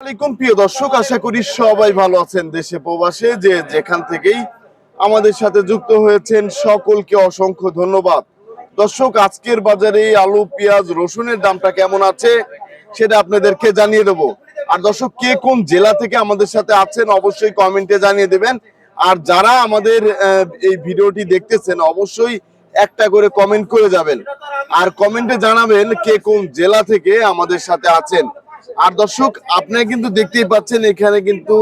আলাইকুম প্রিয় দর্শক, আশা করি সবাই ভালো আছেন দেশে প্রবাসে, যে যেখান থেকেই আমাদের সাথে যুক্ত হয়েছেন সকলকে অসংখ্য ধন্যবাদ। দর্শক, আজকের বাজারে আলু, পেঁয়াজ, রসুনের দামটা কেমন আছে সেটা আপনাদেরকে জানিয়ে দেব। আর দর্শক, কে কোন জেলা থেকে আমাদের সাথে আছেন অবশ্যই কমেন্টে জানিয়ে দেবেন। আর যারা আমাদের এই ভিডিওটি দেখতেছেন, অবশ্যই একটা করে কমেন্ট করে যাবেন। আর কমেন্টে জানাবেন কে কোন জেলা থেকে আমাদের সাথে আছেন। আর দর্শক আপনারা কিন্তু দেখতেই পাচ্ছেন এখানে কিন্তু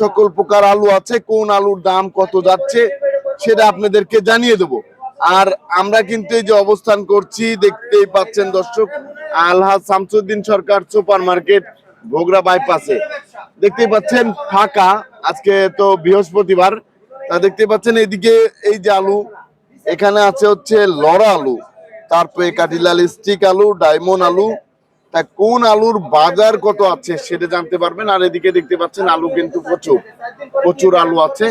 সকল প্রকার আলু আছে, কোন আলুর দাম কত যাচ্ছে সেটা আপনাদেরকে জানিয়ে দেব। আর আমরা কিন্তু এই যে অবস্থান করছি, দেখতেই পাচ্ছেন দর্শক, আলহাজ শামসুদ্দিন সরকার সুপার মার্কেট ভোগরা বাইপাসে। দেখতেই পাচ্ছেন ফাঁকা, আজকে তো বৃহস্পতিবার। তা দেখতে পাচ্ছেন এইদিকে এই যে আলু, এখানে আছে হচ্ছে লড়া আলু, তারপরে কাটিলাল স্টিক আলু, ডায়মন্ড আলু তা কোন আলুর বাজার কত আছে সেটা জানতে পারবেন। আর এদিকে দেখতে পাচ্ছেন আলু কিন্তু প্রচুর প্রচুর আলু আছে।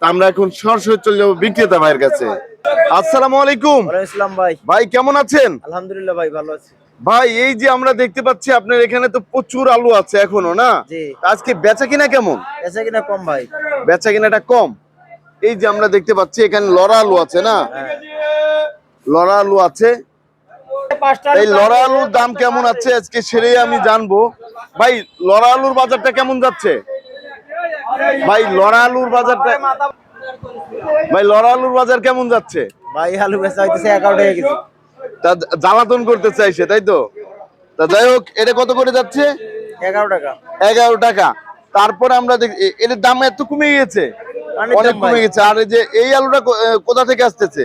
তা আমরা এখন সরাসরি চলে যাব বিক্রেতা ভাইয়ের কাছে। আসসালামু আলাইকুম। ভাই। ভাই কেমন আছেন? আলহামদুলিল্লাহ ভাই ভালো আছি। ভাই এই যে আমরা দেখতে পাচ্ছি আপনার এখানে তো প্রচুর আলু আছে এখনও না? আজকে বেচা কিনা কেমন? এসে কিনা কম ভাই। বেচা কিনাটা কম। এই যে আমরা দেখতে পাচ্ছি এখানে লড়া আলু আছে না? লড়া আলু আছে। এই লড়া আলুর দাম কেমন আছে আজকে সেটাই আমি জানব। ভাই লড়া আলুর বাজারটা কেমন যাচ্ছে? ভাই লড়া আলুর বাজারটা ভাই লড়া আলুর বাজার কেমন যাচ্ছে? ভাই আলু বেচা হইতেছে এগারো টাকা কেজি। তা জ্বালাতন করতে চাইছে তাই তো? তা যাই হোক এটা কত করে যাচ্ছে? এগারো টাকা। এগারো টাকা। তারপরে আমরা দেখি এ- এর দাম এত কমে গেছে? অনেক অনেক কমে গেছে। আর এই যে এই আলুটা কোথা থেকে আসতেছে?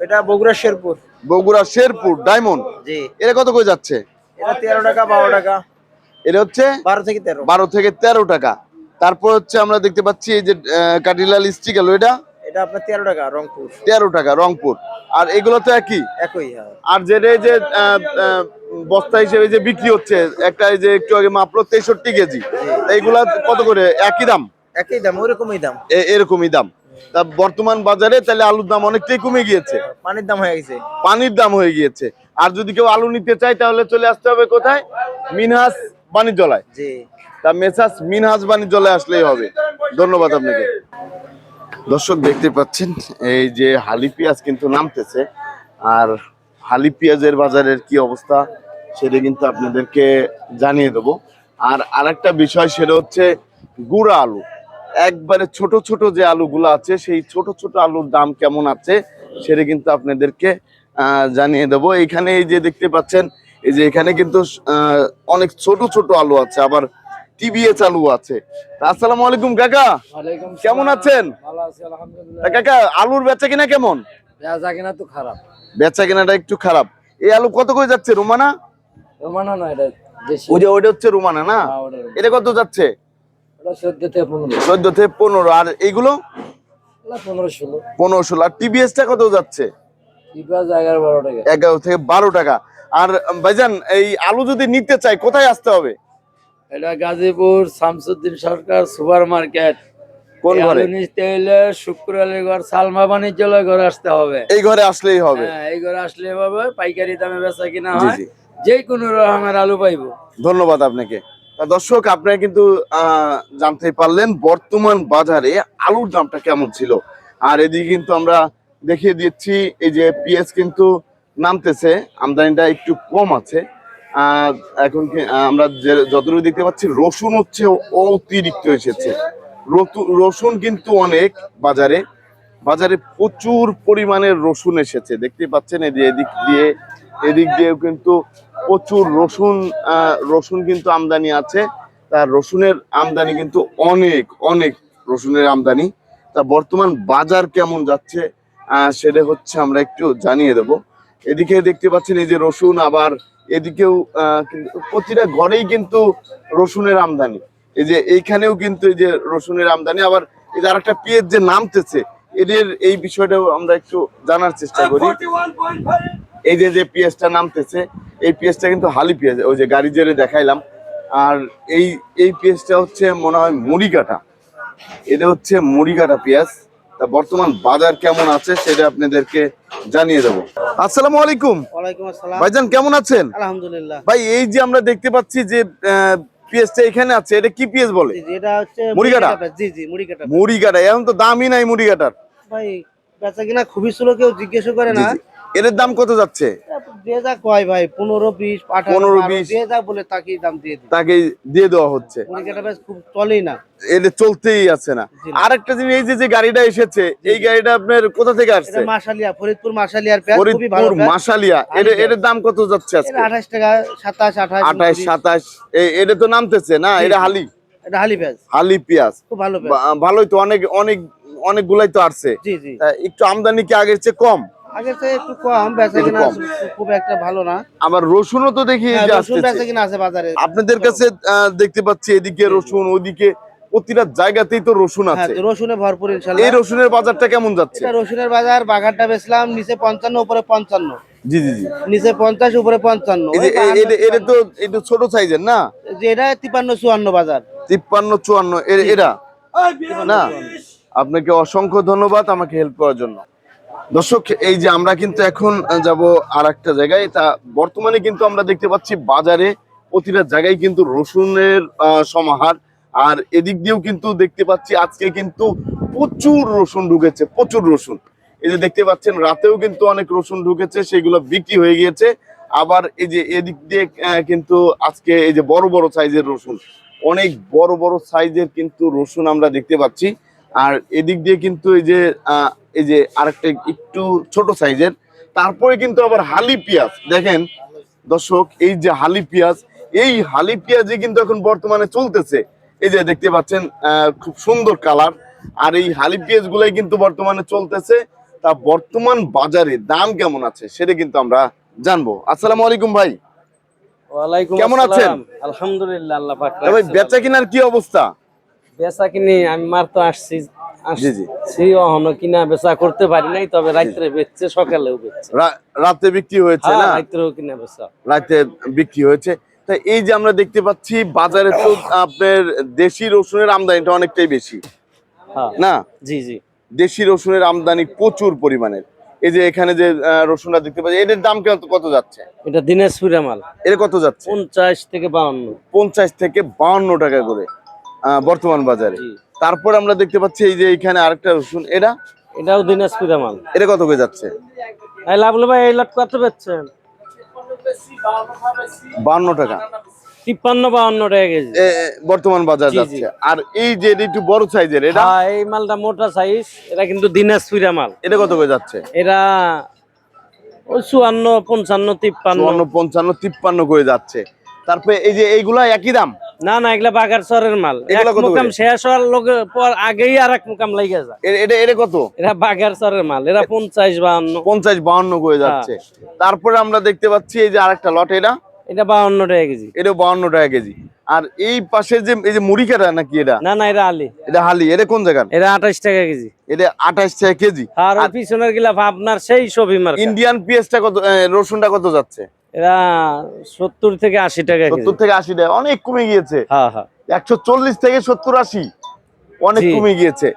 এটা বগুড়া শেরপুর। বগুড়া শেরপুর ডায়মন্ড। জি। এটা কত করে যাচ্ছে? এটা তেরো টাকা বারো টাকা। এটা হচ্ছে বারো থেকে তেরো। বারো থেকে তেরো টাকা। তারপর হচ্ছে আমরা দেখতে পাচ্ছি এই যে কাটিলাল স্টিক আলু এটা? এটা আপনার তেরো টাকা রংপুর। তেরো টাকা রংপুর। আর এগুলো তো একই? একই হ্যাঁ। আর যেটা এই যে বস্তা হিসেবে যে বিক্রি হচ্ছে একটা এই যে একটু আগে মাপলো তেষট্টি কেজি। এইগুলা কত করে? একই দাম? একই দাম ওরকমই দাম। এরকমই দাম। তা বর্তমান বাজারে তাহলে আলুর দাম অনেকটাই কমে গিয়েছে। পানির দাম হয়ে গেছে। পানির দাম হয়ে গিয়েছে। আর যদি কেউ আলু নিতে চায় তাহলে চলে আসতে হবে কোথায়? মিনহাস বাণিজ্যালয়। জি। তা মেসাস মিনহাস বাণিজ্যালয় আসলেই হবে। ধন্যবাদ আপনাকে। দর্শক দেখতে পাচ্ছেন এই যে হালি পেঁয়াজ কিন্তু নামতেছে। আর হালি পেঁয়াজের বাজারের কি অবস্থা সেটা কিন্তু আপনাদেরকে জানিয়ে দেবো। আর আরেকটা বিষয় সেটা হচ্ছে গুড়া আলু। একবারে ছোট ছোট যে আলুগুলো আছে সেই ছোট ছোট আলুর দাম কেমন আছে সেটা কিন্তু আপনাদেরকে জানিয়ে দেবো। এইখানে এই যে দেখতে পাচ্ছেন এই যে এখানে কিন্তু অনেক ছোট ছোট আলু আছে আবার টিবিএস আলু আছে। আসসালামু আলাইকুম কাকা। কেমন আছেন? কাকা আলুর বেচা কিনা কেমন? বেচা কিনা তো খারাপ। বেচা কিনাটা একটু খারাপ। এই আলু কত করে যাচ্ছে রুমানা? রোমানা না এটা ওই যে ওইটা হচ্ছে রুমানা না? এটা কত যাচ্ছে? চোদ্দ থেকে পনেরো। আর এইগুলো পনেরো ষোলো। পনেরো ষোলো। আর কত যাচ্ছে? এগারো থেকে বারো টাকা। আর ভাইজান এই আলু যদি নিতে চাই কোথায় আসতে হবে? এটা গাজীপুর শামসুদ্দিন সরকার সুপার মার্কেট। কোন ঘরে? ঘর সালমা বাণিজ্যালয় ঘরে আসতে হবে। এই ঘরে আসলেই হবে। হ্যাঁ এই ঘরে আসলে হবে পাইকারি দামে বেচা কিনা হয়। জি। যে কোনো রকমের আলু পাইবো। ধন্যবাদ আপনাকে। দর্শক, আপনারা কিন্তু জানতে পারলেন বর্তমান বাজারে আলুর দামটা কেমন ছিল। আর এদিকে কিন্তু আমরা দেখিয়ে দিচ্ছি, এই যে পেঁয়াজ কিন্তু নামতেছে, আমদানিটা একটু কম আছে। এখন আমরা যে- যতটুকু দেখতে পাচ্ছি, রসুন হচ্ছে অতিরিক্ত এসেছে। রসুন কিন্তু অনেক বাজারে বাজারে প্রচুর পরিমাণের রসুন এসেছে। দেখতে পাচ্ছেন এদিক দিয়ে এদিক দিয়েও কিন্তু প্রচুর রসুন রসুন কিন্তু আমদানি আছে। তার রসুনের আমদানি কিন্তু অনেক অনেক রসুনের আমদানি। তা বর্তমান বাজার কেমন যাচ্ছে সেটা হচ্ছে আমরা একটু জানিয়ে দেব। এদিকে দেখতে পাচ্ছেন এই যে রসুন, আবার এদিকেও প্রতিটা ঘরেই কিন্তু রসুনের আমদানি। এই যে এইখানেও কিন্তু এই যে রসুনের আমদানি, আবার এই যে আরেকটা পেঁয়াজ যে নামতেছে, এদের এই বিষয়টাও আমরা একটু জানার চেষ্টা করি। এই যে যে পেঁয়াজটা নামতেছে এই পেঁয়াজটা কিন্তু হালি পেঁয়াজ ওই যে গাড়ি জেরে দেখাইলাম। আর এই এই পেঁয়াজটা হচ্ছে মনে হয় মুড়ি কাটা এটা হচ্ছে মুড়ি কাটা পেঁয়াজ। তা বর্তমান বাজার কেমন আছে সেটা আপনাদেরকে জানিয়ে দেবো। আসসালামু আলাইকুম। আসসালাম। ভাইজান কেমন আছেন? আলহামদুলিল্লাহ। ভাই এই যে আমরা দেখতে পাচ্ছি যে এখানে আছে এটা কি পিএস বলে? এটা হচ্ছে মুড়িকাটা। জি জি মুড়ি কাটা এখন তো দামই নাই মুড়ি কাটার ভাই বেচা কিনা খুবই ছিল কেউ জিজ্ঞেস করে না। জি। এটার দাম কত যাচ্ছে? যে যা কয় ভাই পনেরো বিশ আঠারো 15, বারো, 20 যে যা বলে তাকেই দাম দিয়ে দিই। তাকে দিয়ে দেওয়া হচ্ছে। মুড়ি কাটা বেশ খুব চলেই না। এটা চলতেই আছে না। জি। আর একটা জিনিস এই যে যে গাড়িটা এসেছে এই গাড়িটা আপনার কোথা থেকে আসছে? ফরিদপুর খুবই ভালো এটা দাম কত যাচ্ছে আজকে? টাকা সাতাশ আঠাশ আঠাশ সাতাশ এটা তো নামতেছে না? এটা হালি? এটা হালি পেঁয়াজ হালি পেঁয়াজ। খুব ভালো ভালোই তো অনেক অনেক অনেকগুলাই তো আসছে। একটু আমদানি কি আগের চেয়ে কম? আগের থেকে একটু কম বেচা কিনা কম। খুব একটা ভালো না। আবার রসুনও তো দেখি এই হ্যাঁ, যে রসুন আসতেছে। বেচা কিনা আছে বাজারে। আপনাদের কাছে আহ, দেখতে পাচ্ছি এদিকে রসুন ওদিকে প্রতিটা জায়গাতেই তো রসুন হ্যাঁ আছে। তো রসুনে ভরপুর এই রসুনের বাজারটা কেমন যাচ্ছে? এটা রসুনের বাজার বাগারটা বেচলাম নিচে পঞ্চান্ন উপরে পঞ্চান্ন। জি জি জি। নিচে পঞ্চাশ উপরে পঞ্চান্ন। এই যে ওই এ- এটা- এটা তো এটা ছোট সাইজের না? তিপ্পান্ন চুয়ান্ন বাজার। তিপ্পান্ন চুয়ান্ন এরা না? আপনাকে অসংখ্য ধন্যবাদ আমাকে হেল্প করার জন্য। দর্শক, এই যে আমরা কিন্তু এখন যাব আর একটা জায়গায়। তা বর্তমানে কিন্তু আমরা দেখতে পাচ্ছি বাজারে প্রতিটা জায়গায় কিন্তু রসুনের সমাহার। আর এদিক দিয়েও কিন্তু দেখতে পাচ্ছি আজকে কিন্তু প্রচুর রসুন ঢুকেছে, প্রচুর রসুন। এই যে দেখতে পাচ্ছেন, রাতেও কিন্তু অনেক রসুন ঢুকেছে, সেগুলো বিক্রি হয়ে গিয়েছে। আবার এই যে এদিক দিয়ে কিন্তু আজকে এই যে বড় বড় সাইজের রসুন, অনেক বড় বড় সাইজের কিন্তু রসুন আমরা দেখতে পাচ্ছি। আর এদিক দিয়ে কিন্তু এই যে এই যে আরেকটা একটু ছোট সাইজের তারপরে কিন্তু আবার হালি পেঁয়াজ। দেখেন দর্শক এই যে হালি পেঁয়াজ এই হালি পেঁয়াজই কিন্তু এখন বর্তমানে চলতেছে। এই যে দেখতে পাচ্ছেন খুব সুন্দর কালার। আর এই হালি পেঁয়াজ গুলাই কিন্তু বর্তমানে চলতেছে। তা বর্তমান বাজারে দাম কেমন আছে সেটা কিন্তু আমরা জানব। আসসালামু আলাইকুম ভাই। কেমন আছেন? আলহামদুলিল্লাহ আল্লাহ ভাই বেচা কিনার কি অবস্থা? বেচা কিনি আমি মার তো আসছি জি, জি। আসছি অহনো কিনা বেচা করতে পারি নাই তবে রাত্রে বেচছে সকালেও বেচছে। রা- রাতে বিক্রি হয়েছে হ্যাঁ না? রাত্রেও কিনা বেচা। রাতে বিক্রি হয়েছে। তা এই যে আমরা দেখতে পাচ্ছি বাজারে তো আপনার দেশি রসুনের আমদানিটা অনেকটাই বেশি। হ্যাঁ। না? জি জি। দেশি রসুনের আমদানি প্রচুর পরিমাণের। এই যে এখানে যে রসুনটা দেখতে পাচ্ছি এটার দাম কত- কত যাচ্ছে? এটা দিনাজপুরে মাল। এটা কত যাচ্ছে? পঞ্চাশ থেকে বাউন্ন। পঞ্চাশ থেকে বাউন্ন টাকা করে আহ, বর্তমান বাজারে। তারপর আমরা দেখতে পাচ্ছি এই যে এখানে আরেকটা রসুন। এটা? এটাও দিনাজপুরে মাল। এটা কত করে যাচ্ছে? এই লাভলু ভাই এই লট কত বেচছেন? টাকা। কেজি। বর্তমান বাজার। যাচ্ছে। আর এই যে একটু বড় সাইজের এটা? হ্যাঁ এই মালটা মোটা সাইজ এটা কিন্তু মাল। এটা কত করে যাচ্ছে? এরা ওই চুয়ান্ন পঞ্চান্ন তিপ্পান্ন। চুয়ান্ন পঞ্চান্ন তিপ্পান্ন করে যাচ্ছে। তারপরে এই যে এইগুলা একই দাম? না না এগুলা বাগার চরের মাল। এক মুকাম শেষ হওয়ার লোকে পর আগেই আর এক মুকাম লাগে যায়। এটা এটা কত? এরা বাগার চরের মাল এরা পঞ্চাশ বাহান্ন। পঞ্চাশ বাহান্ন করে যাচ্ছে। তারপরে আমরা দেখতে পাচ্ছি এই যে আরেকটা লট এটা? এটা বাহান্ন টাকা কেজি। এটা বাহান্ন টাকা কেজি। আর এই পাশে যে এই যে মুড়ি কাটা নাকি এটা? না না এটা আলি। এটা হালি এটা কোন জায়গার? এরা আঠাশ টাকা কেজি। এটা আঠাশ টাকা কেজি। আর পিছনের গিলা আপনার সেই ছবি মার্কা। ইন্ডিয়ান পেঁয়াজটা কত রসুনটা কত যাচ্ছে? এরা সত্তর থেকে আশি টাকা সত্তর থেকে আশি টাকা অনেক কমে গিয়েছে। হ্যাঁ হ্যাঁ। একশো চল্লিশ থেকে সত্তর আশি অনেক কমে গিয়েছে।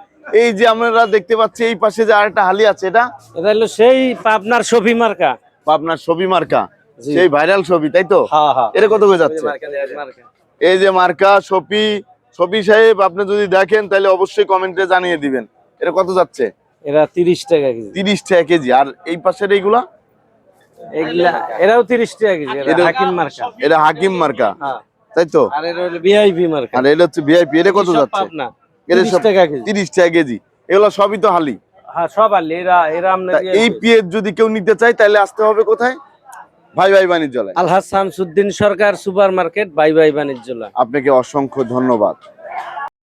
এই যে আমরা দেখতে পাচ্ছি এই পাশে যে আরেকটা হালি আছে এটা? এটা হলো সেই আপনার ছবি মার্কা। বা আপনার ছবি মার্কা। সেই ভাইরাল ছবি তাই তো? হ্যাঁ হ্যাঁ। এটা কত করে যাচ্ছে? এই যে মার্কা শপি শপি সাহেব আপনি যদি দেখেন তাহলে অবশ্যই কমেন্টে জানিয়ে দিবেন। এটা কত যাচ্ছে? এরা তিরিশ টাকা কেজি। তিরিশ টাকা কেজি। আর এই পাশের এইগুলা? এগুলা এরাও তিরিশ টাকা কেজি এটা- হাকিম মার্কা। এটা হাকিম মার্কা হ্যাঁ। তাই তো? আর এরা হলো ভিআইপি মার্কা। আর এটা হচ্ছে ভিআইপি এটা কত যাচ্ছে? পাবনা 30 টাকা কেজি। তিরিশ টাকা কেজি। এগুলো সবই তো হালি। হ্যাঁ সব এরা এরা আমরা এই পিএস যদি কেউ নিতে চায় তাহলে আসতে হবে কোথায়? ভাই ভাই বাণিজ্যালয়। Alhaj Shamsuddin Sarkar super market by বাণিজ্যলা আপনাকে অসংখ্য ধন্যবাদ।